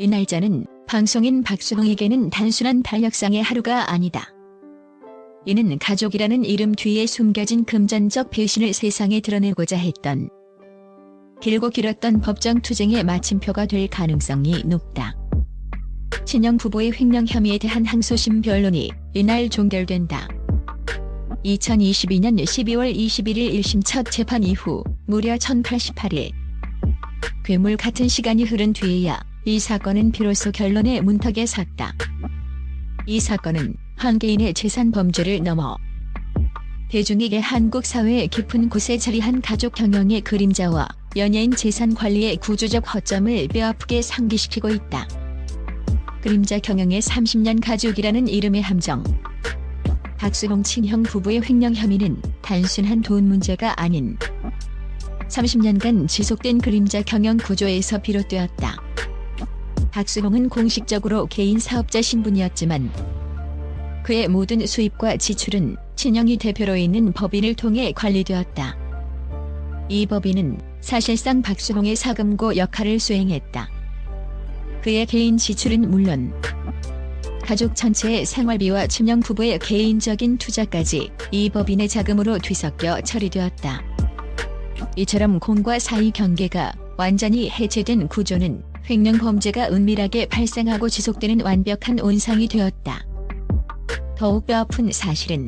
이 날짜는 방송인 박수홍에게는 단순한 달력상의 하루가 아니다. 이는 가족이라는 이름 뒤에 숨겨진 금전적 배신을 세상에 드러내고자 했던 길고 길었던 법정 투쟁의 마침표가 될 가능성이 높다. 친형 부부의 횡령 혐의에 대한 항소심 변론이 이날 종결된다. 2022년 12월 21일 1심 첫 재판 이후 무려 1088일. 괴물 같은 시간이 흐른 뒤에야 이 사건은 비로소 결론의 문턱에 섰다. 이 사건은 한 개인의 재산 범죄를 넘어 대중에게 한국 사회의 깊은 곳에 자리한 가족 경영의 그림자와 연예인 재산 관리의 구조적 허점을 뼈아프게 상기시키고 있다. 그림자 경영의 30년 가족이라는 이름의 함정. 박수홍 친형 부부의 횡령 혐의는 단순한 돈 문제가 아닌 30년간 지속된 그림자 경영 구조에서 비롯되었다. 박수홍은 공식적으로 개인 사업자 신분이었지만 그의 모든 수입과 지출은 친형이 대표로 있는 법인을 통해 관리되었다. 이 법인은 사실상 박수홍의 사금고 역할을 수행했다. 그의 개인 지출은 물론 가족 전체의 생활비와 친형 부부의 개인적인 투자까지 이 법인의 자금으로 뒤섞여 처리되었다. 이처럼 공과 사이 경계가 완전히 해체된 구조는 횡령 범죄가 은밀하게 발생하고 지속되는 완벽한 온상이 되었다. 더욱 뼈아픈 사실은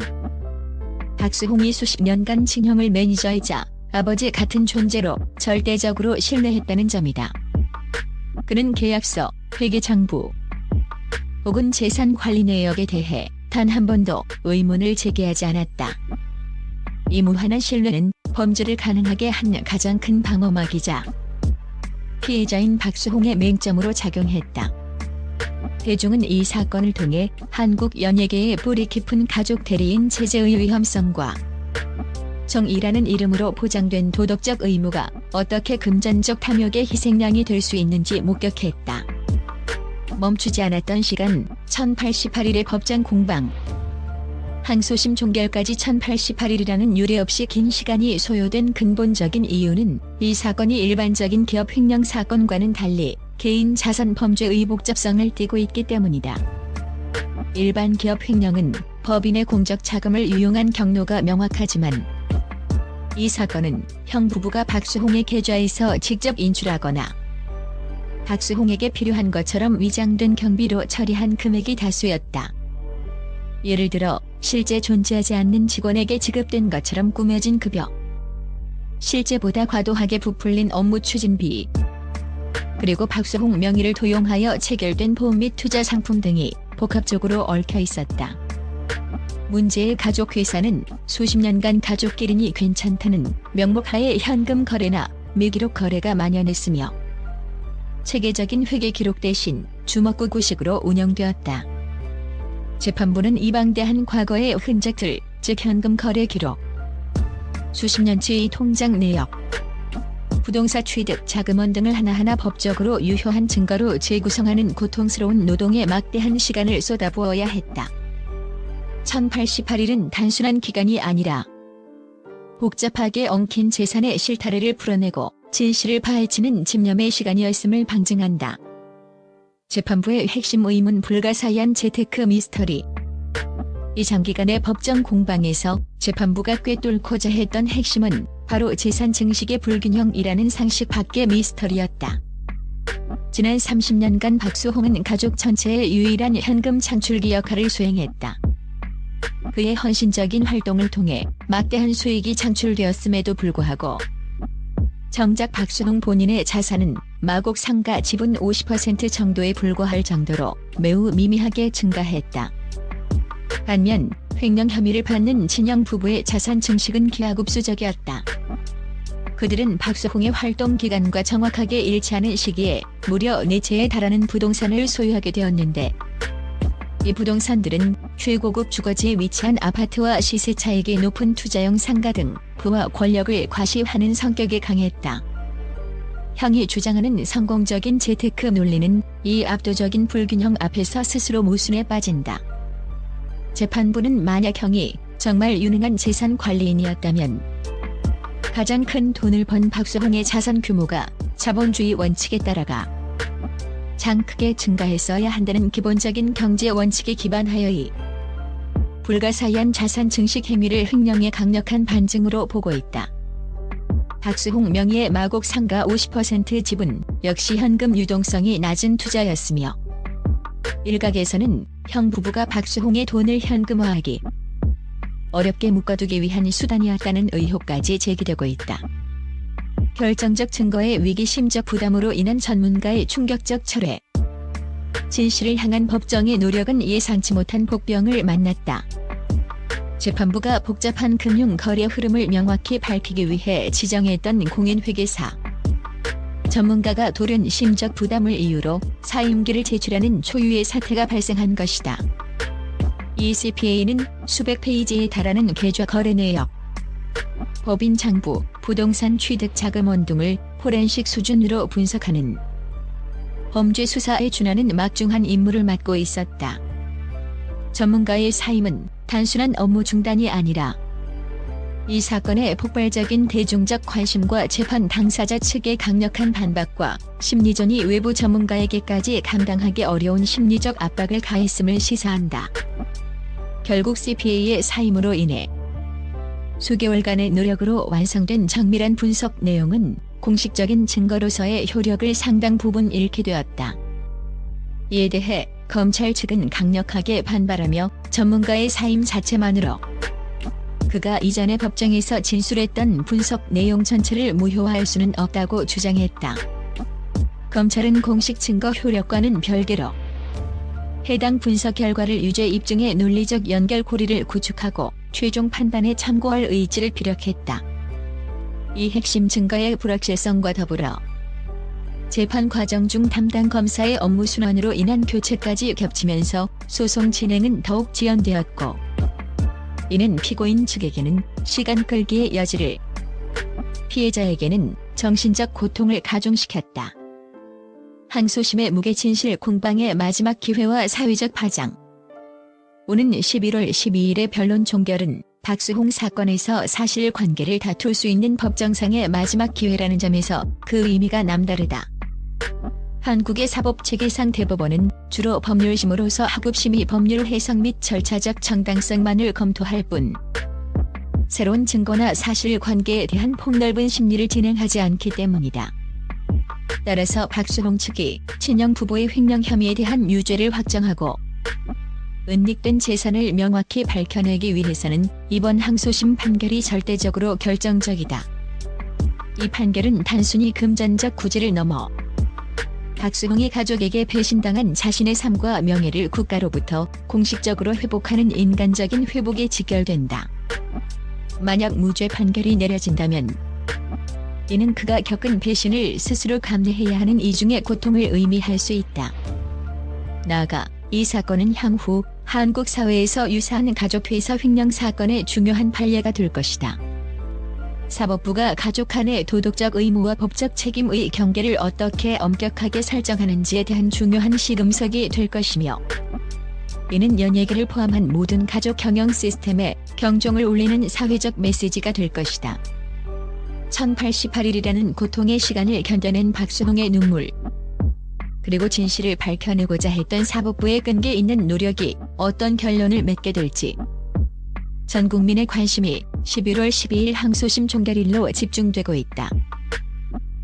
박수홍이 수십 년간 친형을 매니저이자 아버지 같은 존재로 절대적으로 신뢰했다는 점이다. 그는 계약서, 회계장부 혹은 재산 관리 내역에 대해 단 한 번도 의문을 제기하지 않았다. 이 무한한 신뢰는 범죄를 가능하게 한 가장 큰 방어막이자 피해자인 박수홍의 맹점으로 작용했다. 대중은 이 사건을 통해 한국 연예계의 뿌리 깊은 가족 대리인 체제의 위험성과 정의라는 이름으로 보장된 도덕적 의무가 어떻게 금전적 탐욕의 희생양이 될 수 있는지 목격했다. 멈추지 않았던 시간 1088일의 법정 공방 항소심 종결까지 1088일이라는 유례 없이 긴 시간이 소요된 근본적인 이유는 이 사건이 일반적인 기업 횡령 사건과는 달리 개인 자산 범죄의 복잡성을 띠고 있기 때문이다. 일반 기업 횡령은 법인의 공적 자금을 유용한 경로가 명확하지만 이 사건은 형 부부가 박수홍의 계좌에서 직접 인출하거나 박수홍에게 필요한 것처럼 위장된 경비로 처리한 금액이 다수였다. 예를 들어 실제 존재하지 않는 직원에게 지급된 것처럼 꾸며진 급여, 실제보다 과도하게 부풀린 업무 추진비, 그리고 박수홍 명의를 도용하여 체결된 보험 및 투자 상품 등이 복합적으로 얽혀 있었다. 문제의 가족 회사는 수십 년간 가족끼리니 괜찮다는 명목하에 현금 거래나 미기록 거래가 만연했으며 체계적인 회계 기록 대신 주먹구구식으로 운영되었다. 재판부는 이방대한 과거의 흔적들, 즉 현금 거래 기록, 수십 년치의 통장 내역, 부동산 취득, 자금원 등을 하나하나 법적으로 유효한 증거로 재구성하는 고통스러운 노동에 막대한 시간을 쏟아부어야 했다. 1088일은 단순한 기간이 아니라 복잡하게 엉킨 재산의 실타래를 풀어내고 진실을 파헤치는 집념의 시간이었음을 방증한다. 재판부의 핵심 의문 불가사의한 재테크 미스터리. 이 장기간의 법정 공방에서 재판부가 꿰뚫고자 했던 핵심은 바로 재산 증식의 불균형이라는 상식 밖의 미스터리였다. 지난 30년간 박수홍은 가족 전체의 유일한 현금 창출기 역할을 수행했다. 그의 헌신적인 활동을 통해 막대한 수익이 창출되었음에도 불구하고 정작 박수홍 본인의 자산은 마곡 상가 지분 50% 정도에 불과할 정도로 매우 미미하게 증가했다. 반면 횡령 혐의를 받는 친형 부부의 자산 증식은 기하급수적이었다. 그들은 박수홍의 활동 기간과 정확하게 일치하는 시기에 무려 4채에 달하는 부동산을 소유하게 되었는데 이 부동산들은 최고급 주거지에 위치한 아파트와 시세 차익이 높은 투자용 상가 등 부와 권력을 과시하는 성격이 강했다. 형이 주장하는 성공적인 재테크 논리는 이 압도적인 불균형 앞에서 스스로 모순에 빠진다. 재판부는 만약 형이 정말 유능한 재산 관리인이었다면 가장 큰 돈을 번 박수홍의 자산 규모가 자본주의 원칙에 따라가 장 크게 증가했어야 한다는 기본적인 경제 원칙에 기반하여 이 불가사의한 자산 증식 행위를 횡령의 강력한 반증으로 보고 있다. 박수홍 명의의 마곡 상가 50% 지분 역시 현금 유동성이 낮은 투자였으며 일각에서는 형 부부가 박수홍의 돈을 현금화하기 어렵게 묶어두기 위한 수단이었다는 의혹까지 제기되고 있다. 결정적 증거의 위기심적 부담으로 인한 전문가의 충격적 철회. 진실을 향한 법정의 노력은 예상치 못한 복병을 만났다. 재판부가 복잡한 금융 거래 흐름을 명확히 밝히기 위해 지정했던 공인회계사. 전문가가 돌연 심적 부담을 이유로 사임기를 제출하는 초유의 사태가 발생한 것이다. 이 CPA는 수백 페이지에 달하는 계좌 거래 내역, 법인 장부, 부동산 취득 자금원 등을 포렌식 수준으로 분석하는 범죄 수사에 준하는 막중한 임무를 맡고 있었다. 전문가의 사임은 단순한 업무 중단이 아니라 이 사건의 폭발적인 대중적 관심과 재판 당사자 측의 강력한 반박과 심리전이 외부 전문가에게까지 감당하기 어려운 심리적 압박을 가했음을 시사한다. 결국 CPA의 사임으로 인해 수개월간의 노력으로 완성된 정밀한 분석 내용은 공식적인 증거로서의 효력을 상당 부분 잃게 되었다. 이에 대해 검찰 측은 강력하게 반발하며 전문가의 사임 자체만으로 그가 이전에 법정에서 진술했던 분석 내용 전체를 무효화할 수는 없다고 주장했다. 검찰은 공식 증거 효력과는 별개로 해당 분석 결과를 유죄 입증의 논리적 연결고리를 구축하고 최종 판단에 참고할 의지를 피력했다. 이 핵심 증거의 불확실성과 더불어 재판 과정 중 담당 검사의 업무 순환으로 인한 교체까지 겹치면서 소송 진행은 더욱 지연되었고 이는 피고인 측에게는 시간 끌기의 여지를 피해자에게는 정신적 고통을 가중시켰다. 항소심의 무게 진실 공방의 마지막 기회와 사회적 파장 오는 11월 12일의 변론 종결은 박수홍 사건에서 사실 관계를 다툴 수 있는 법정상의 마지막 기회라는 점에서 그 의미가 남다르다. 한국의 사법체계상 대법원은 주로 법률심으로서 하급심의 법률 해석 및 절차적 정당성만을 검토할 뿐 새로운 증거나 사실관계에 대한 폭넓은 심리를 진행하지 않기 때문이다. 따라서 박수홍 측이 친형 부부의 횡령 혐의에 대한 유죄를 확정하고 은닉된 재산을 명확히 밝혀내기 위해서는 이번 항소심 판결이 절대적으로 결정적이다. 이 판결은 단순히 금전적 구제를 넘어 박수홍의 가족에게 배신당한 자신의 삶과 명예를 국가로부터 공식적으로 회복하는 인간적인 회복에 직결된다. 만약 무죄 판결이 내려진다면 이는 그가 겪은 배신을 스스로 감내해야 하는 이중의 고통을 의미할 수 있다. 나아가 이 사건은 향후 한국 사회에서 유사한 가족 회사 횡령 사건의 중요한 판례가 될 것이다. 사법부가 가족 간의 도덕적 의무와 법적 책임의 경계를 어떻게 엄격하게 설정하는지에 대한 중요한 시금석이 될 것이며 이는 연예계를 포함한 모든 가족 경영 시스템에 경종을 울리는 사회적 메시지가 될 것이다. 1088일이라는 고통의 시간을 견뎌낸 박수홍의 눈물 그리고 진실을 밝혀내고자 했던 사법부의 끈기 있는 노력이 어떤 결론을 맺게 될지 전 국민의 관심이 11월 12일 항소심 종결일로 집중되고 있다.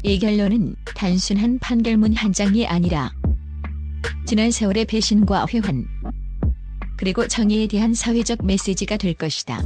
이 결론은 단순한 판결문 한 장이 아니라 지난 세월의 배신과 회환 그리고 정의에 대한 사회적 메시지가 될 것이다.